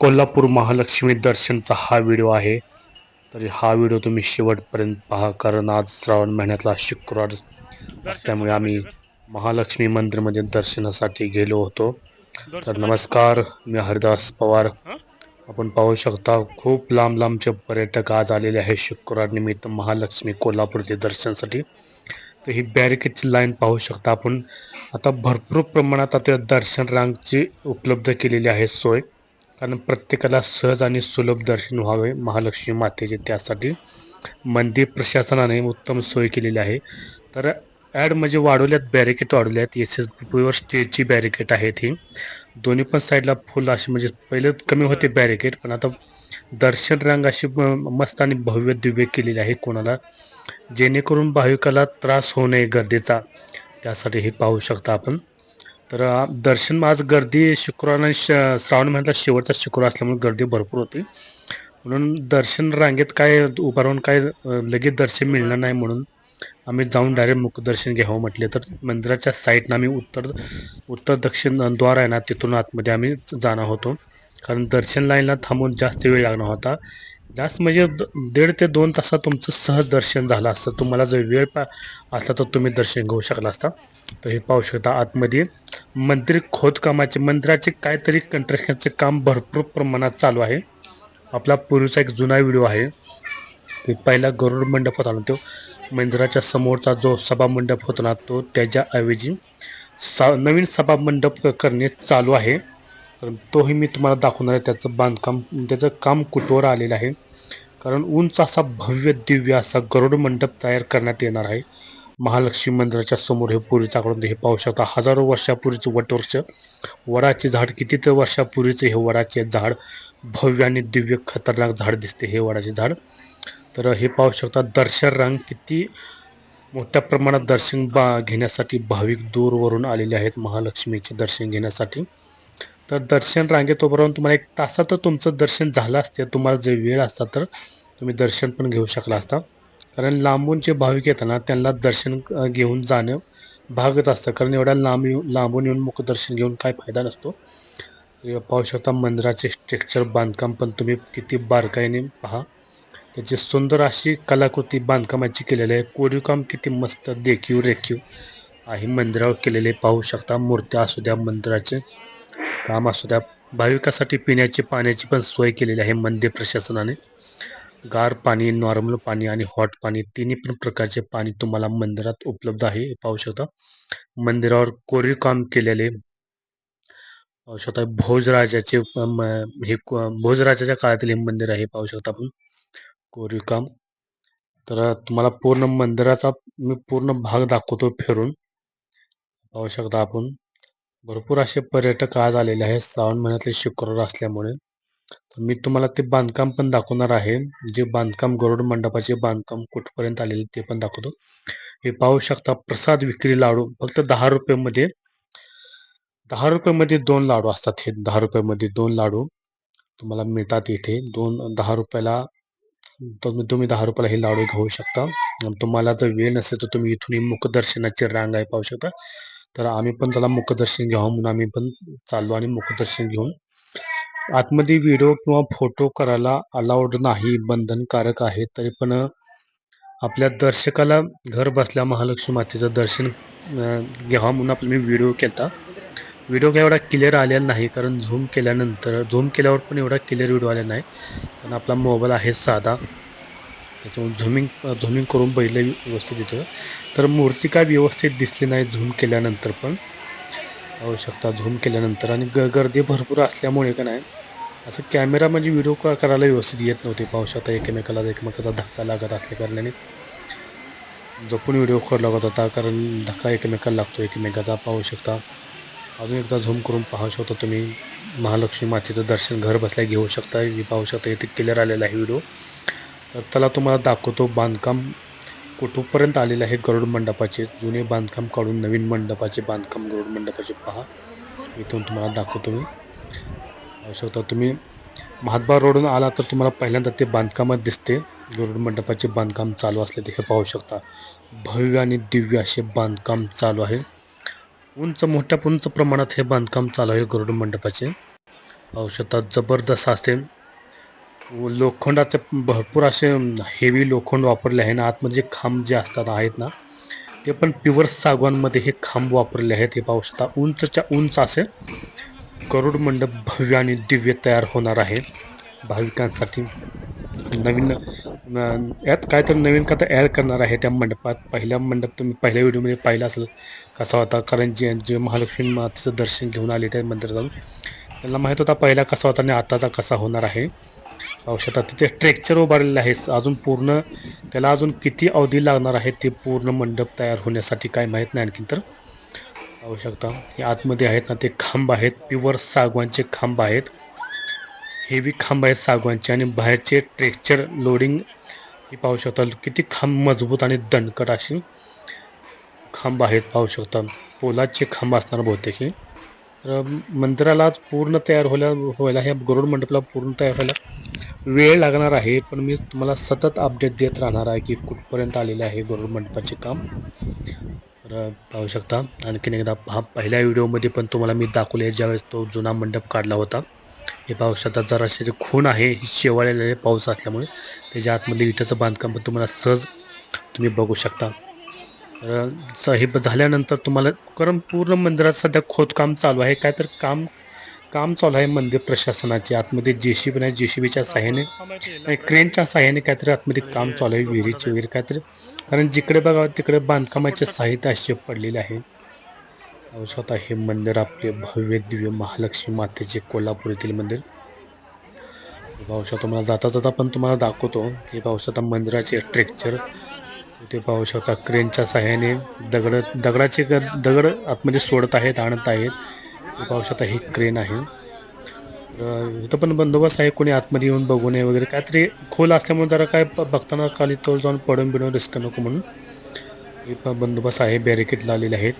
कोल्हापूर महालक्ष्मी दर्शनचा हा व्हिडिओ आहे. तरी हा व्हिडिओ तुम्ही शेवटपर्यंत पहा कारण आज श्रावण महिन्यातला शुक्रवार असल्यामुळे आम्ही महालक्ष्मी मंदिरमध्ये दर्शनासाठी गेलो होतो. तर नमस्कार मी हरिदास पवार. आपण पाहू शकता खूप लांब लांबचे पर्यटक आज आलेले आहे शुक्रवार निमित्त महालक्ष्मी कोल्हापूरचे दर्शनासाठी. तर ही बॅरिकेडची लाईन पाहू शकता आपण. आता भरपूर प्रमाणात आता दर्शन रांगची उपलब्ध केलेली आहे सोय. कारण प्रत्येकाला सहज आणि सुलभ दर्शन व्हावे महालक्ष्मी मातेचे त्यासाठी मंदिर प्रशासनाने उत्तम सोय केलेली आहे तर ॲड म्हणजे वाढवल्यात बॅरिकेट वाढवल्या आहेत एस एस पीवर स्टेजची बॅरिकेट आहेत ही दोन्ही पण साईडला फुल अशी म्हणजे पहिले कमी होते बॅरिकेट पण आता दर्शन रांग अशी म- मस्त आणि भव्य दिव्य केलेली आहे कोणाला जेणेकरून भाविकाला त्रास होऊ नये गर्दीचा त्यासाठी हे पाहू शकता आपण तर दर्शन आज गर्दी शुक्रवार आणि श श्रावण महिन्यातला शेवटचा शुक्रवार असल्यामुळे गर्दी भरपूर होती. म्हणून दर्शन रांगेत काय उभा राहून काय लगेच दर्शन मिळणार नाही म्हणून आम्ही जाऊन डायरेक्ट मुखदर्शन घ्यावं म्हटले. तर मंदिराच्या साईडनं आम्ही उत्तर उत्तर दक्षिण द्वार आहे ना तिथून आतमध्ये आम्ही जाणार होतो. कारण दर्शन लाईनला थांबून जास्त वेळ लागणार होता. जास्त म्हणजे द- दीड ते दोन तासात तुमचं सहज दर्शन झालं असतं. तुम्हाला जर वेळ पा असला तर तुम्ही दर्शन घेऊ शकला असता. तर हे पाहू शकता आतमध्ये. मंदिर खोदकामाचे मंदिराचे काहीतरी कंट्रक्शनचे काम भरपूर प्रमाणात चालू आहे. आपला पूर्वीचा एक जुना व्हिडिओ आहे. की पहिला गरुड मंडप होता ना तो. मंदिराच्या समोरचा जो सभा मंडप होता ना तो त्याच्याऐवजी सा नवीन सभा मंडप करणे चालू आहे. तर तोही मी तुम्हाला दाखवणार आहे त्याचं बांधकाम त्याचं काम कुठवर आलेलं आहे. कारण उंच असा भव्य दिव्य असा गरुड मंडप तयार करण्यात येणार आहे. महालक्ष्मी मंदिराच्या समोर हे पूर्वीच्याकडून हे पाहू शकता. हजारो वर्षापूर्वीचं वटवृक्ष वडाचे झाड किती तर वर्षापूर्वीचं हे वडाचे झाड भव्य आणि दिव्य खतरनाक झाड दिसते हे वडाचे झाड. तर हे पाहू शकता दर्शन रांग किती मोठ्या प्रमाणात दर्शन बा घेण्यासाठी भाविक दूरवरून आलेले आहेत. महालक्ष्मीचे दर्शन घेण्यासाठी. तर दर्शन रांगेत तुम्हाला एक तासात तुमचं दर्शन झालं असते तुम्हाला जे वेळ असता तर तुम्ही दर्शन पण घेऊ शकला असता. कारण लांबून जे भाविक येतात ना त्यांना दर्शन घेऊन जाणं भागच असतं. कारण एवढ्या लांब येऊन लांबून येऊन मुखदर्शन घेऊन काय फायदा नसतो. पाहू शकता मंदिराचे स्ट्रक्चर बांधकाम पण तुम्ही किती बारकाईने पहा. त्याची सुंदर अशी कलाकृती बांधकामाची केलेली आहे. कोरीवकाम किती मस्त देखीव रेखीव आहे. मंदिरावर केलेले पाहू शकता मूर्त्या असू द्या मंदिराचे. काम असू द्या. भाविकासाठी पिण्याची पाण्याची पण सोय केलेली आहे मंदिर प्रशासनाने. गार पाणी नॉर्मल पाणी आणि हॉट पाणी तिन्ही पण प्रकारचे पाणी तुम्हाला मंदिरात उपलब्ध आहे हे पाहू शकता. मंदिरावर कोरीव काम केलेले पाहू शकता. भोजराजाचे हे भोजराजाच्या काळातील हे मंदिर आहे पाहू शकता आपण. कोरीव काम तर तुम्हाला पूर्ण मंदिराचा मी पूर्ण भाग दाखवतो फिरून. पाहू शकता आपण. भरपूर असे पर्यटक आज आलेले आहेत. श्रावण महिन्यातले शुक्रवार असल्यामुळे. तर मी तुम्हाला ते बांधकाम पण दाखवणार आहे. जे बांधकाम गरुड मंडपाचे बांधकाम कुठपर्यंत आलेले ते पण दाखवतो. हे पाहू शकता प्रसाद विक्री लाडू. फक्त दहा रुपयामध्ये दहा रुपयामध्ये दोन लाडू असतात हे. दहा रुपयामध्ये दोन लाडू तुम्हाला मिळतात इथे. दोन दहा रुपयाला तुम्ही तुम्ही दहा रुपयाला हे लाडू घेऊ शकता. तुम्हाला जर वेळ नसेल तर तुम्ही इथून मुखदर्शनाची रांग आहे पाहू शकता. तर आम्ही पण त्याला मुखदर्शन घ्यावं म्हणून आम्ही पण चाललो आणि मुखदर्शन घेऊन. आतमध्ये व्हिडिओ किंवा फोटो करायला अलाउड नाही बंधनकारक आहे तरी पण आपल्या दर्शकाला घर बसल्या महालक्ष्मी मातेचं दर्शन घ्यावा घ्यावं म्हणून आपला मी व्हिडिओ केला व्हिडिओ काय एवढा क्लिअर आलेला नाही कारण झूम केल्यानंतर झूम केल्यावर पण एवढा क्लिअर व्हिडिओ आलेला नाही. कारण आपला मोबाईल आहे साधा. त्याच्यामुळे झुमिंग झुमिंग करून पहिलं व्यवस्थित येतं. तर मूर्ती काय व्यवस्थित दिसली नाही झूम केल्यानंतर पण. पाहू शकता झूम केल्यानंतर. आणि ग गर्दी भरपूर असल्यामुळे का नाही असं कॅमेरा म्हणजे व्हिडिओ का करायला व्यवस्थित येत नव्हते. पाहू शकता एकमेकाला एकमेकाचा धक्का लागत असल्या कारणाने. जपून व्हिडिओ कर लागत होता कारण धक्का एकमेकाला लागतो एकमेकाचा पाहू शकता. अजून एकदा झूम करून पाहू शकता तुम्ही. महालक्ष्मी मातेचं दर्शन घर बसल्या घेऊ शकता. पाहू शकता इथे क्लिअर आलेला आहे व्हिडिओ. तर त्याला तुम्हाला दाखवतो बांधकाम कुठूपर्यंत आलेलं आहे गरुड मंडपाचे. जुने बांधकाम काढून नवीन मंडपाचे बांधकाम गरुड मंडपाचे पहा. इथून तुम्हाला दाखवतो मी. पाहू शकता तुम्ही. महात्बा रोडून आला तर तुम्हाला पहिल्यांदा ते बांधकामात दिसते. गरुड मंडपाचे बांधकाम चालू असले ते हे पाहू शकता. भव्य आणि दिव्य असे बांधकाम चालू आहे. उंच मोठ्या उंच प्रमाणात हे बांधकाम चालू आहे गरुड मंडपाचे. औषधात जबरदस्त असे हो, लोखंडाचे भरपूर असे हेवी लोखंड वापरले आहे ना. आतमध्ये जे खांब जे असतात आहेत ना ते पण प्युअर सागवानमध्ये हे खांब वापरले आहेत. हे पाहू शकता उंचच्या उंच असे करोड मंडप भव्य आणि दिव्य तयार होणार आहे. भाविकांसाठी नवीन यात काय तर नवीन का तर ॲड करणार आहे त्या मंडपात. पहिल्या मंडप तुम्ही पहिल्या व्हिडिओमध्ये पाहिला असेल कसा होता? कारण जे जे महालक्ष्मी मातेचं दर्शन घेऊन आले त्या मंदिरात जाऊन त्यांना माहीत होता पहिला कसा होता आणि आताचा कसा होणार आहे. शकता तिथे स्ट्रेक्चर उभारलेलं आहे अजून पूर्ण त्याला अजून किती अवधी लागणार आहे ते पूर्ण मंडप तयार होण्यासाठी काय माहीत नाही आणखीन तर. पाहू शकता हे आतमध्ये आहेत ना ते खांब आहेत. प्युअर सागवानचे खांब आहेत. हेवी खांब आहेत सागवानचे आणि बाहेरचे ट्रेक्चर लोडिंग हे पाहू शकता. किती खांब मजबूत आणि दणकट अशी खांब आहेत पाहू शकता. पोलाचे खांब असणार बहुतेक हे. तर मंदिराला पूर्ण तयार व्हायला व्हायला ह्या गरुड मंडपला पूर्ण तयार व्हायला वेळ लागणार आहे पण मी तुम्हाला सतत अपडेट देत राहणार आहे की कुठपर्यंत आलेले आहे गरुड मंडपाचे काम. तर पाहू शकता आणखीन एकदा हा पहिल्या व्हिडिओमध्ये पण तुम्हाला मी दाखवले ज्यावेळेस तो जुना मंडप काढला होता. हे पाहू शकता जराशे जे खून आहे ही शेवाळलेले पाऊस असल्यामुळे त्याच्या आतमध्ये इटाचं बांधकाम पण तुम्हाला सहज तुम्ही बघू शकता. तर हे झाल्यानंतर तुम्हाला कारण पूर्ण मंदिरात सध्या खोदकाम चालू आहे. काय तर काम काम चालू आहे मंदिर प्रशासनाचे. आतमध्ये जे सी बी नाही जे सी बीच्या सहाय्याने क्रेनच्या सहाय्याने काहीतरी आतमध्ये काम चालू आहे विहिरीचे वगैरे काहीतरी. कारण जिकडे बघा तिकडे बांधकामाचे साहित्य असे पडलेले आहे. पाहू हे मंदिर आपले भव्य दिव्य महालक्ष्मी मातेचे कोल्हापूर येथील मंदिर. हे तुम्हाला जाता जाता पण तुम्हाला दाखवतो. हे पाहू मंदिराचे स्ट्रक्चर इथे पाहू शकता. क्रेनच्या सहाय्याने दगड दगडाचे ग- दगड आतमध्ये सोडत आहेत आणत आहेत. पाहू शकता ही क्रेन आहे. तर इथं पण बंदोबस्त आहे. कोणी आतमध्ये येऊन बघू नये वगैरे. काहीतरी खोल असल्यामुळे जरा काय ब- बघताना खाली तोल जाऊन पडून बिडून रिस्क नको म्हणून. हे पण बंदोबस्त आहे. बॅरिकेड लावलेले आहेत.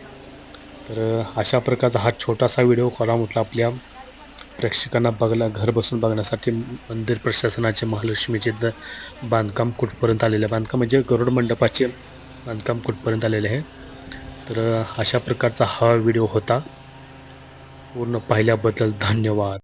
तर अशा प्रकारचा हा छोटासा व्हिडिओ करा म्हटला आपल्या प्रेक्षकांना बघला घर बसून बघण्यासाठी मंदिर प्रशासनाचे महालक्ष्मीचे द बांधकाम कुठपर्यंत आलेले आहे? बांधकाम म्हणजे गरुड मंडपाचे बांधकाम कुठपर्यंत आलेले आहे? तर अशा प्रकारचा हा व्हिडिओ होता. पूर्ण पाहिल्याबद्दल धन्यवाद.